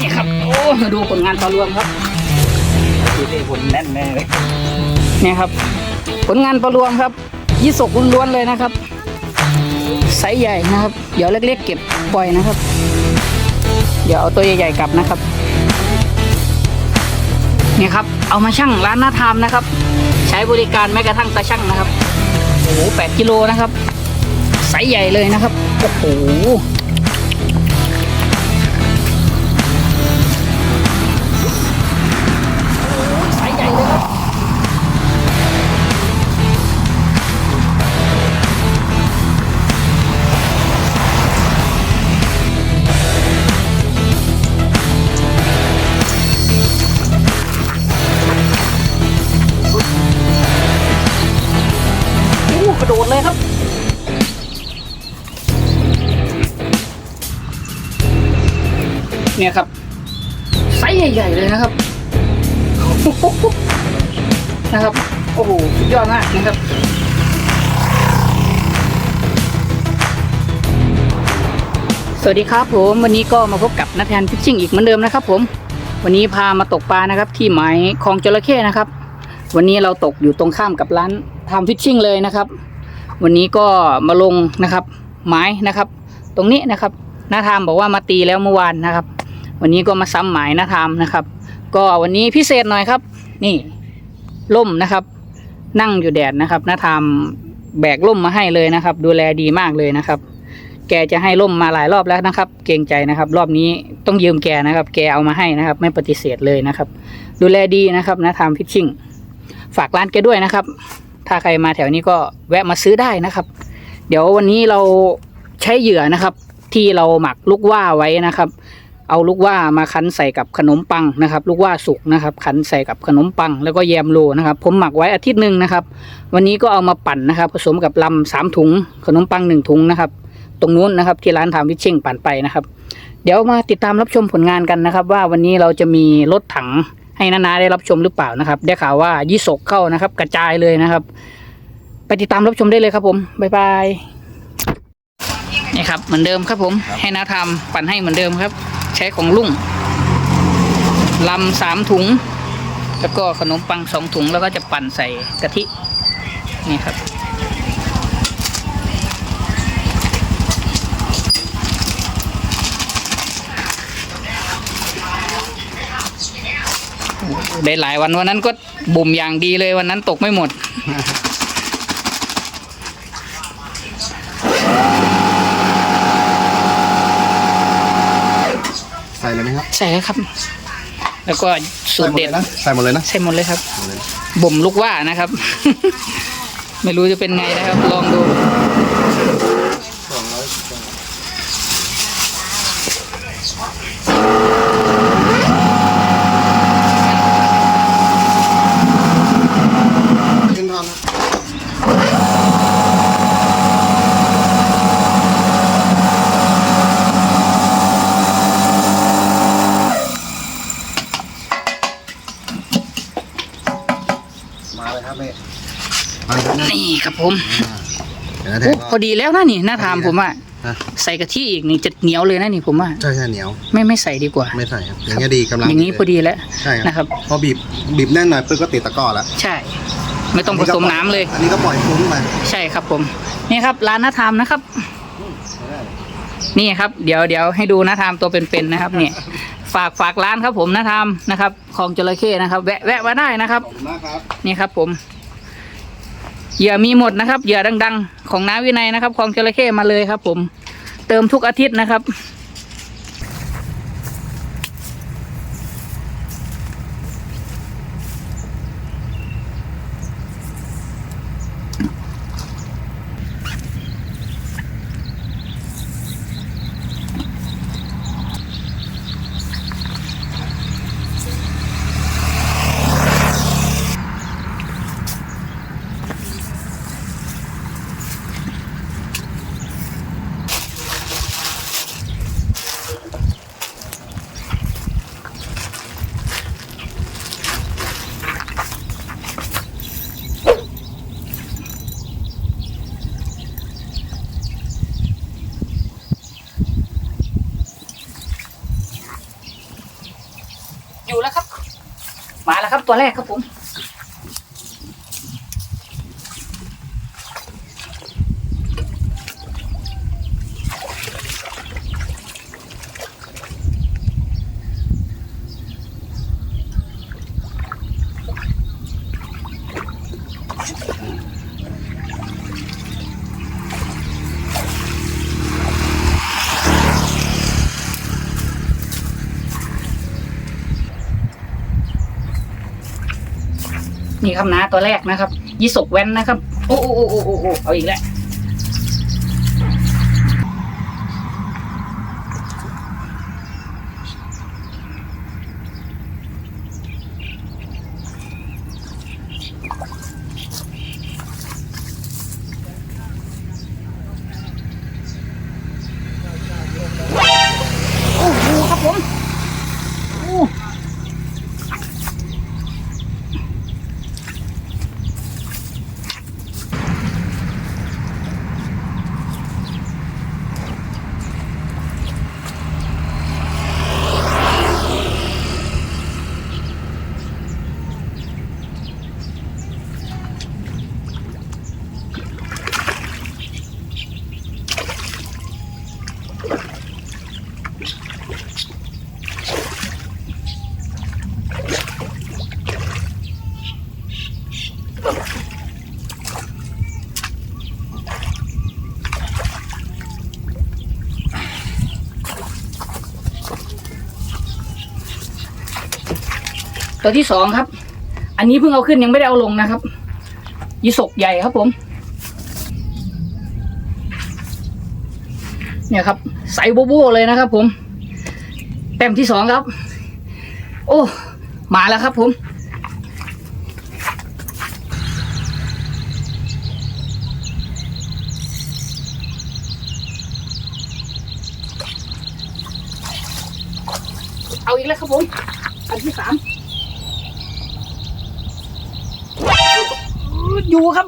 นี่ครับ โอ้มาดูผลงานต่อรวมครับคือได้ผลแน่นแน่เลยเนี่ยครับ ผลงานประรวมครับ ยี่สกล้วนๆเลยนะครับไซส์ใหญ่นะครับ เดี๋ยวเล็กๆเก็บปล่อยนะครับ เดี๋ยวเอาตัวใหญ่ๆกลับนะครับเนี่ยครับ เอามาชั่งร้านหน้าทามนะครับ ใช้บริการแม้กระทั่งตาชั่งนะครับ โอ้โหแปดกิโลนะครับไซส์ใหญ่เลยนะครับ โอ้โห อ้โหสุดยอดมากนะครับสวัสดีครับผมวันนี้ก็มาพบกับนัทแทนฟิชชิ่งอีกเหมือนเดิมนะครับ ผม วันนี้พามาตกปลานะครับ ที่หมายคลองจระเข้นะครับ วันนี้เราตกอยู่ตรงข้ามกับร้านทำฟิชชิ่งเลยนะครับ วันนี้ก็มาลงนะครับไม้นะครับ ตรงนี้นะครับน้าทามบอกว่ามาตีแล้วเมื่อวานนะครับ วันนี้ก็มาซ้ำหมายนาทามนะครับ ก็วันนี้พิเศษหน่อยครับ นี่ล่มนะครับ นั่งอยู่แดดนะครับน้าทามแบกล่มมาให้เลยนะครับ ดูแลดีมากเลยนะครับ แกจะให้ล่มมาหลายรอบแล้วนะครับ เกรงใจนะครับ รอบนี้ต้องยืมแกนะครับ แกเอามาให้นะครับ ไม่ปฏิเสธเลยนะครับ ดูแลดีนะครับนะทำฟิชชิ่ง ฝากร้านแกด้วยนะครับ ถ้าใครมาแถวนี้ก็แวะมาซื้อได้นะครับ เดี๋ยววันนี้เราใช้เหยื่อนะครับ ที่เราหมักลูกว่าไว้นะครับ เอาลูกว่ามาคั้นใส่กับขนมปังนะครับ ลูกว่าสุกนะครับ คั้นใส่กับขนมปัง แล้วก็แยมโลนะครับ ผมหมักไว้อาทิตย์หนึ่งนะครับ วันนี้ก็เอามาปั่นนะครับ ผสมกับลำสามถุง ขนมปังหนึ่งถุงนะครับ ตรงนู้นนะครับที่ร้านทำวิชชิ่งปั่นไปนะครับ เดี๋ยวมาติดตามรับชมผลงานกันนะครับ ว่าวันนี้เราจะมีรถถังให้นานาได้รับชมหรือเปล่านะครับ ได้ข่าวว่ายี่สกเข้านะครับ กระจายเลยนะครับ ไปติดตามรับชมได้เลยครับผมบ๊ายบายนี่ครับเหมือนเดิมครับผมให้นาทำปั่นให้เหมือนเดิมครับ ใช้ของลุงลำสามถุง แล้วก็ขนมปังสองถุงแล้วก็จะปั่นใส่กะทิ นี่ครับ ได้หลายวันวันนั้นก็บ่มอย่างดีเลยวันนั้นตกไม่หมด ใส่เลยไหมครับ ใส่เลยครับ แล้วก็สูตรเด็ดใส่หมดเลยนะใส่หมดเลยครับใส่หมดเลยนะบ่มลูกว่านะครับ ไม่รู้จะเป็นไงนะครับ ลองดู ขึ้นทอนนะมาเลยครับแม่มาเลยครับแม่ นี่ครับ ผมเดี๋ยวนะแทโอ้นพอดีแล้วนะนี่น่าทามผมอะฮะใส่กะทิอีกนี่จะเหนียวเลยนะนี่ผมว่าใช่ใช่เหนียวไม่ไม่ใส่ดีกว่า ไม่ใส่ครับอย่างเงี้ยดีกำลังอย่างนี้พอดีแล้วใช่คนะครัรับพอบีบบีบแน่นหน่อยปุ๊บก็ติดตะกร้อแล้วใช่ ไม่ต้องผสมน้ำเลย อันนี้ก็ปล่อยฟุ้งมาใช่ครับผมนี่ครับร้านนาทามนะครับ นี่ครับ เดี๋ยวเดี๋ยวให้ดูนาทามตัวเป็นๆนะครับเนี่ยฝากฝากร้านครับผมนาทามนะครับคลองจระเข้นะครับ แวะแวะมาได้นะครับขอบคุณมากครับนี่ครับผม เหยื่อมีหมดนะครับเหยื่อดัง ๆ ของน้าวินัยนะครับคลองจระเข้มาเลยครับ ผม เติมทุกอาทิตย์นะครับ ตัวแรกครับผม นี่ครับนะตัวแรกนะครับยีสกแว้นนะครับ โอ้โอ้โอ้โอ้โอ้โอ้เอาอีกแล้ว ตัวที่สองครับ อันนี้เพิ่งเอาขึ้นยังไม่ได้เอาลงนะครับยีสกใหญ่ครับผม เนี่ยครับ ใสโบโบเลยนะครับผมแต้มที่สองครับ โอ้ มาแล้วครับผม เอาอีกแล้วครับผม อันที่สาม อยู่ครับ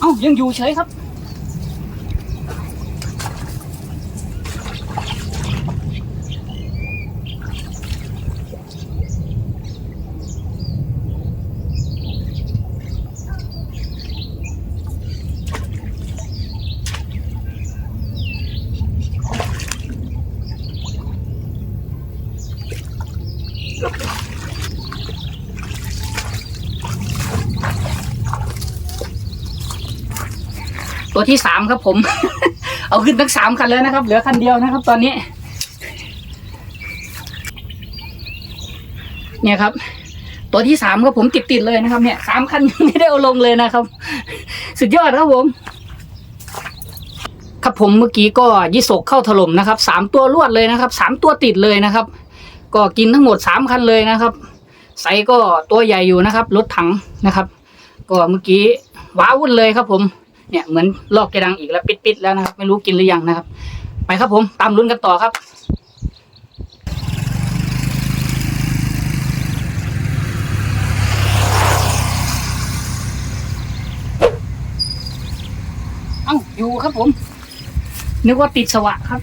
เอ้า ยังอยู่เฉยครับ ตัวที่สามครับผม เอาขึ้นทั้งสามคันแล้วนะครับ เหลือคันเดียวนะครับ ตอนนี้ เนี่ยครับ ตัวที่สามครับผมติดติดเลยนะครับ เนี่ยสามคันยังไม่ได้เอาลงเลยนะครับ สุดยอดครับผมครับผมเมื่อกี้ก็ยิโศกเข้าถล่มนะครับสามตัวรวดเลยนะครับสามตัวติดเลยนะครับ ก็กินทั้งหมดสามคันเลยนะครับไซส์ก็ตัวใหญ่อยู่นะครับรถถังนะครับ ก็เมื่อกี้ว้าวุ่นเลยครับผม เนี่ยเหมือนลอกกระดังอีกแล้วปิดๆแล้วนะครับ ไม่รู้กินหรือยังนะครับ ไปครับผมตามลุ้นกันต่อครับเอ้าอยู่ครับผม นึกว่าติดสวะครับ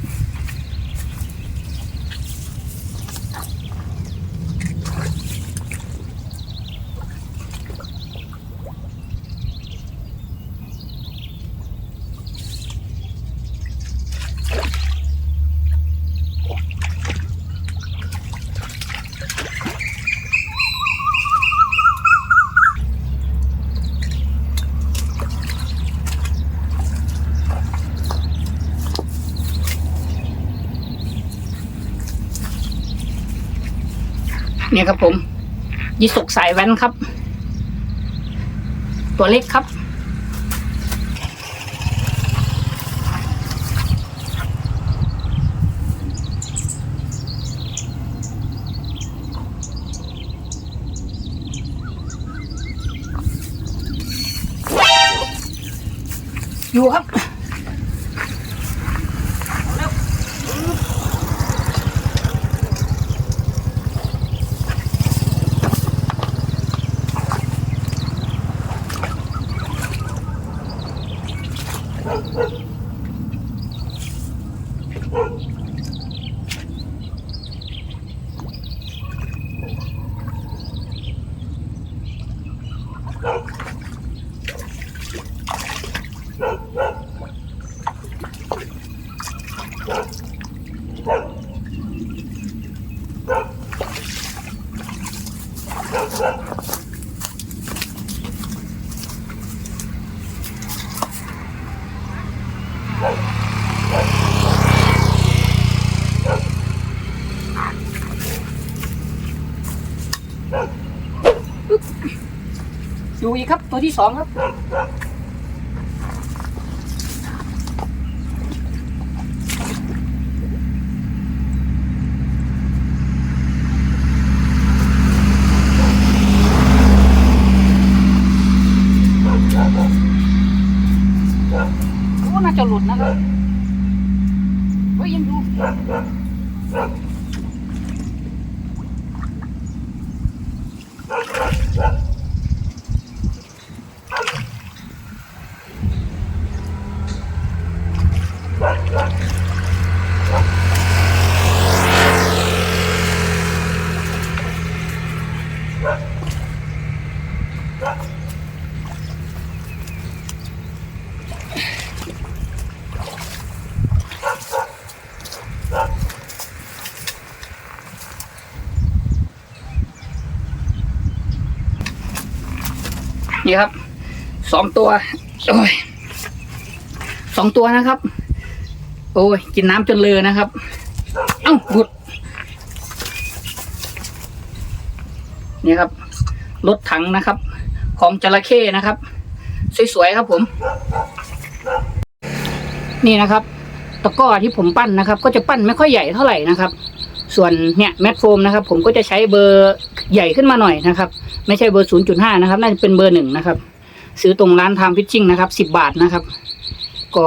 เนี่ยครับผม ยิสุกสายแว้นครับ ตัวเล็กครับ อยู่ครับ ตัวที่สองครับ โอ้ น่าจะหลุดนะครับเฮ้ยยังดู ครับ สองตัว โอ้ยสองตัวนะครับ โอ้ย กินน้ำจนเลอนะครับ เอ้าบุดนี่ครับ รถถังนะครับ ของจระเข้นะครับ สวยๆครับผม นี่นะครับ ตะก้อที่ผมปั้นนะครับ ก็จะปั้นไม่ค่อยใหญ่เท่าไหร่นะครับ ส่วนเนี่ยแมทโฟมนะครับ ผมก็จะใช้เบอร์ใหญ่ขึ้นมาหน่อยนะครับ ไม่ใช่เบอร์0.5นย์จุดห้านะครับ น่าจะเป็นเบอร์หนึ่งนะครับ ซื้อตรงร้านทำฟิชชิ่งนะครับ10บาทนะครับ ก็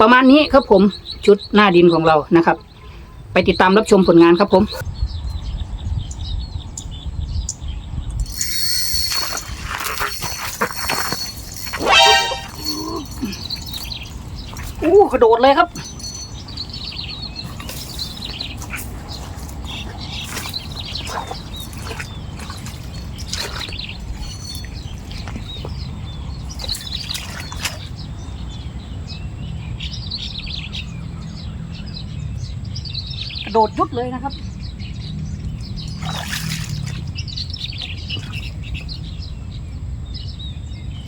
ประมาณนี้ครับผมชุดหน้าดินของเรานะครับ ไปติดตามรับชมผลงานครับผมอู้กระโดดเลยครับ ดดยุดเลยนะครับ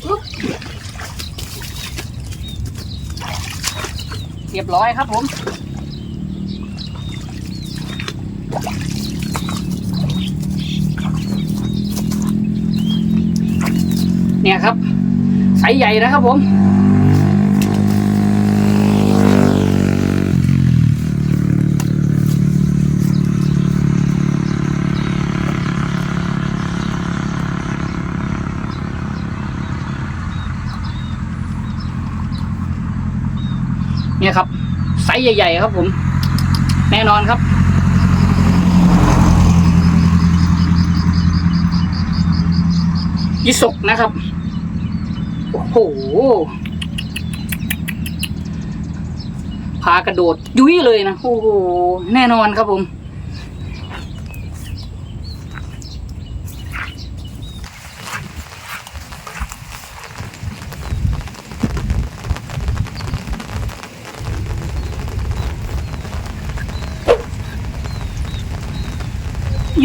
ปึ๊บเรียบร้อยครับผมเนี่ยครับไซส์ใหญ่นะครับผม เนี่ยครับ ไซ ส์ใหญ่ๆครับผม แน่นอนครับยิสกนะครับ โอ้โหพากระโดดยุ้ยเลยนะ โอ้โห แน่นอนครับผม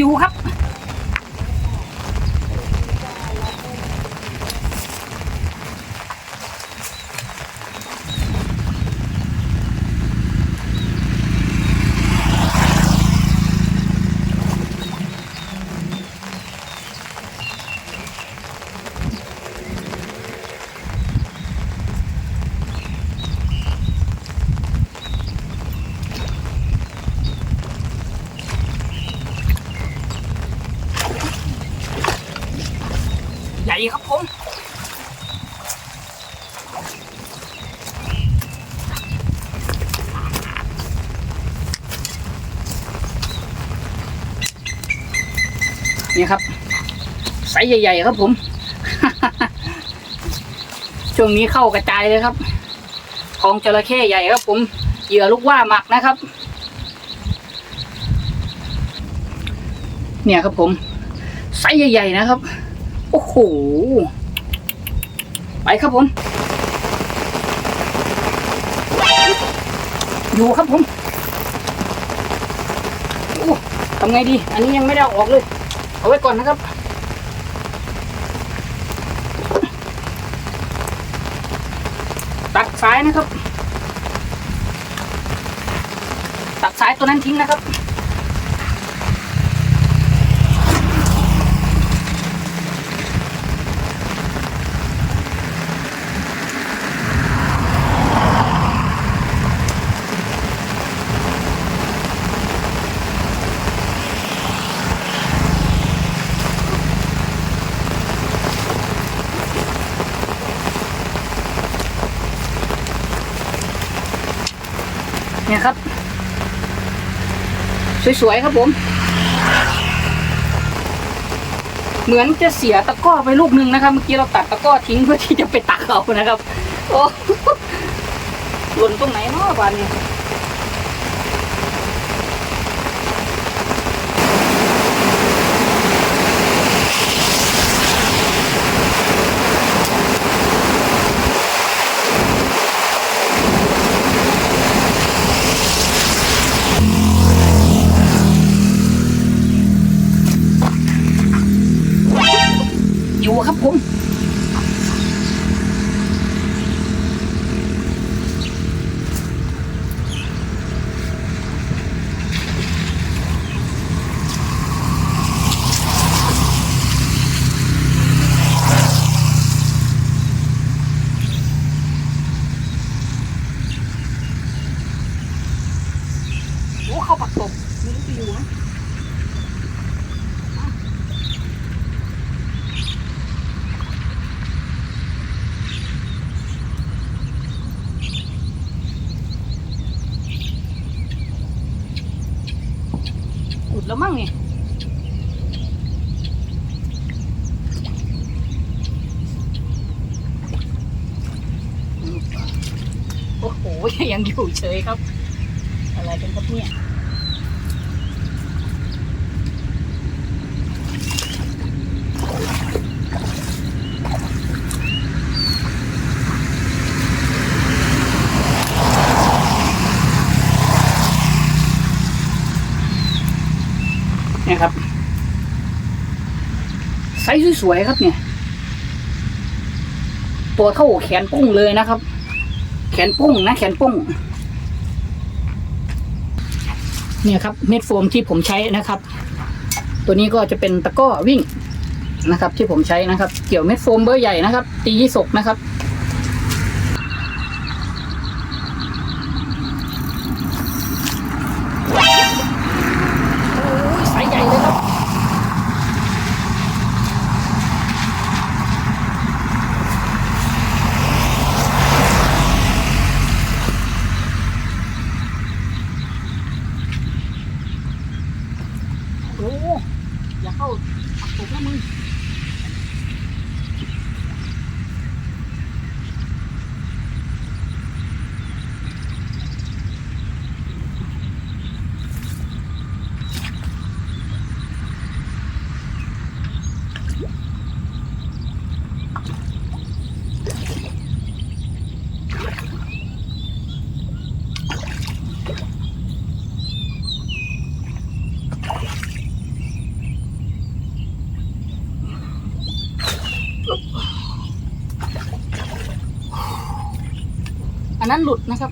ยูครับ ไซส์ใหญ่ๆครับผม ช่วงนี้เข้ากระจายเลยครับ ของจระเข้ใหญ่ครับผม เหยื่อลูกว่าหมักนะครับ เนี่ยครับผมไซส์ใหญ่ๆนะครับ โอ้โห ไปครับผม อยู่ครับผมโอ้ทำไงดี อันนี้ยังไม่ได้อออกเลย เอาไว้ก่อนนะครับ ซ้ายนะครับ ตัดสายตัวนั้นทิ้งนะครับ เนี่ยครับ สวยๆครับผม เหมือนจะเสียตะก้อไปลูกหนึ่งนะครับ เมื่อกี้เราตัดตะก้อทิ้งเพื่อที่จะไปตักเอานะครับ โอ้หล่นตรงไหนเนาะบานนี้ อยู่ครับผม โอ้เข้าปักตบไม่รู้จะอยู่ไหม อุ ดแล้วมั้งเนี่ยโอ้โหยังอยู่เฉยครับ อะไรกันครับเนี่ย นี่ยครับไซส์สวยๆครับเนี่ย ตัวเท่าแขนปุ้งเลยนะครับ แขนปุ้งนะ แขนปุ้ง เนี่ยครับ เม็ดโฟมที่ผมใช้นะครับ ตัวนี้ก็จะเป็นตะก้อวิ่งนะครับ ที่ผมใช้นะครับ เกี่ยวเม็ดโฟมเบอร์ใหญ่นะครับ ตียี่สกนะครับ โอ้ยสายใหญ่เลยครับ โอ้อย่าเข้าปักตกนะมึง อั นั้นหลุดนะครับ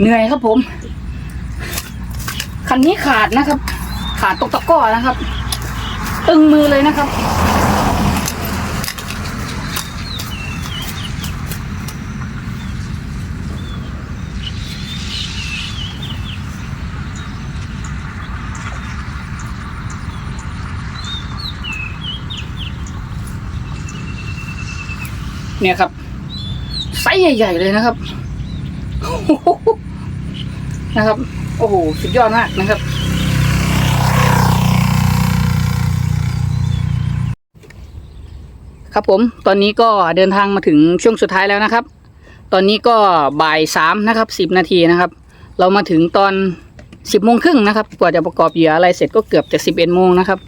เหนื่อยครับผม คันนี้ขาดนะครับ ขาดตกตะก้อนะครับ ตึงมือเลยนะครับ เนี่ยครับไซส์ใหญ่ ๆ เลยนะครับนะครับ โอ้โหสุดยอดมากนะครับ ครับผมตอนนี้ก็เดินทางมาถึงช่วงสุดท้ายแล้วนะครับ ตอนนี้ก็บ่ายสามนะครับสิบนาทีนะครับ เรามาถึงตอนสิบโมงครึ่งนะครับกว่าจะประกอบเหยื่ออะไรเสร็จก็เกือบจะสิบเอ็ดโมงนะครับ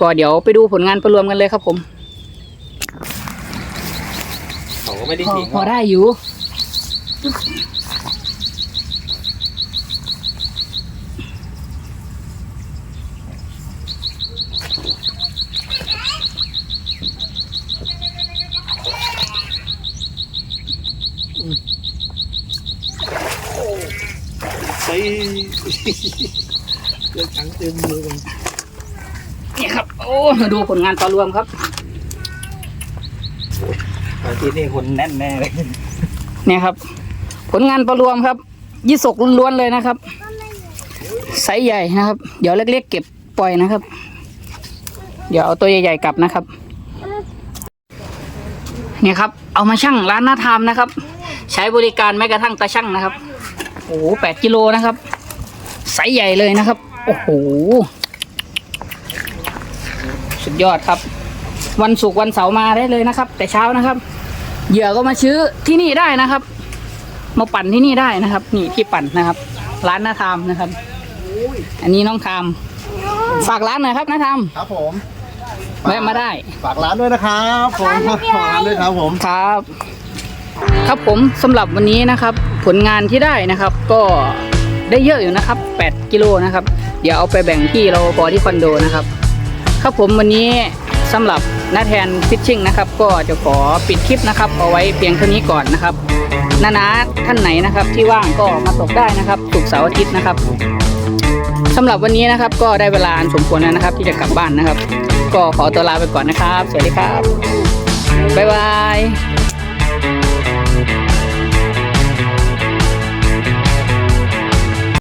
ก็เดี๋ยวไปดูผลงานประรวมกันเลยครับผม เขาก็ไม่ได้พอทิ้งพอได้อยู่ไปเกิดทั้งเต็มมือเลยนี่ครับ โอ้มาดูผลงานประรวมครับอา ทิตย์นี้คนแน่นแน่เลยเนี่ยครับ ผลงานประรวมครับ ยี่สกล้วนๆเลยนะครับไซส์ใหญ่นะครับ เดี๋ยวเล็กๆเก็บปล่อยนะครับ เดี๋ยวเอาตัวใหญ่ๆกลับนะครับ เนี่ยครับ เอามาชั่งร้านหน้าทามนะครับ ใช้บริการแม้กระทั่งตาชั่งนะครับ โอ้โหแปดกิโลนะครับไซส์ใหญ่เลยนะครับ โอ้โห สุดยอดครับ วันศุกร์วันเสาร์มาได้เลยนะครับ แต่เช้านะครับ เหยื่อก็มาซื้อที่นี่ได้นะครับ มาปั่นที่นี่ได้นะครับ นี่ที่ปั่นนะครับ ร้านนาทามนะครับ อันนี้น้องทามฝากร้านหน่อยครับนาทามครับผมแวะมาได้ ฝากร้านด้วยนะครับผมฝากร้านด้วยครับผมครับ ครับผมสำหรับวันนี้นะครับ ผลงานที่ได้นะครับ ก็ได้เยอะอยู่นะครับ 8 กิโลนะครับ เดี๋ยวเอาไปแบ่งที่เราพอที่คอนโดนะครับ ครับผมวันนี้ สำหรับน้าแทนฟิชชิ่งนะครับ ก็จะขอปิดคลิปนะครับ เอาไว้เพียงเท่านี้ก่อนนะครับนานาท่านไหนนะครับ ที่ว่างก็มาตกได้นะครับศุกร์เสาร์อาทิตย์นะครับสำหรับวันนี้นะครับ ก็ได้เวลาสมควรแล้วนะครับ ที่จะกลับบ้านนะครับ ก็ขอตัวลาไปก่อนนะครับ สวัสดีครับบ๊ายบาย